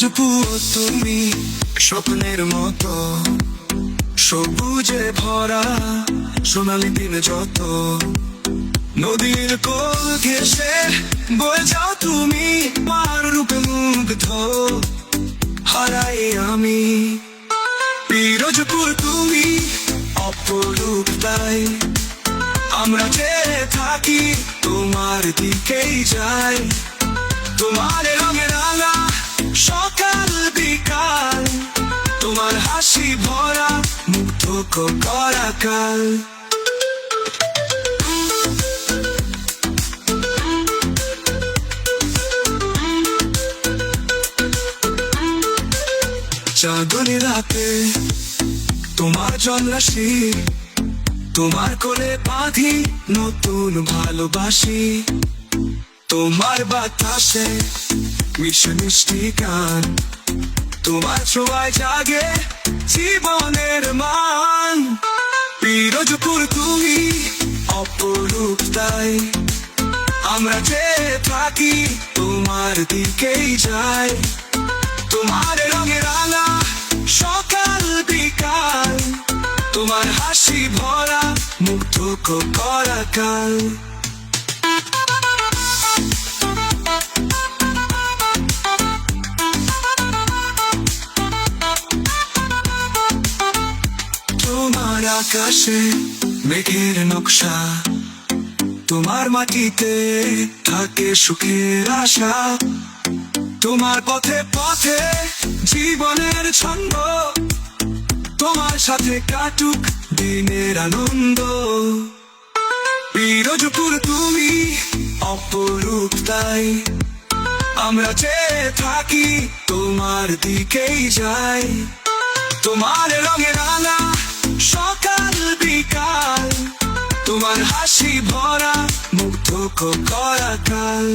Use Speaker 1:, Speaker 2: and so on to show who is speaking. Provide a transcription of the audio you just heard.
Speaker 1: তবু তুমি স্বপ্নের মতো। সবুজে ভরা সোনালি দিন যত। নদীর কোল ঘেসে বয়ে যাও তুমি মার রূপে মুগ্ধ। হারাই আমি। পিরোজপুর তুমি অপরূপ তাই। আমরা যে থাকি, তোমার দিকেই যাই। তোমার রাঙা সকাল বিকাল, তোমার হাসি ভরা মুগ্ধ করা কাল। চাঁদনি রাতে তোমার জলরাশি, তোমার কোলে বাঁধি নতুন ভালোবাসি। তোমার বাতাসে মিশে মিষ্টি গান। তোমার ছোঁয়ায় জাগে জীবনের মান। পিরোজপুর তুমি অপরূপ তাই। আমরা যে থাকি তোমার দিকেই যাই। তোমার রঙে রাঙা সকাল বিকাল। তোমার হাসি ভরা মুগ্ধ করা কাল তোমার আকাশে মেঘের নকশা। তোমার মাটিতে থাকে সুখের আশা। তোমার পথে পথে জীবনের ছন্দ। তোমার সাথে কাটুক দিনের আনন্দ। পিরোজপুর তুমি অপরূপ তাই। আমরা যে থাকি তোমার দিকেই যাই। তোমার রঙে রাঙা সকাল বিকাল তোমার হাসি ভরা মুগ্ধ করা কাল।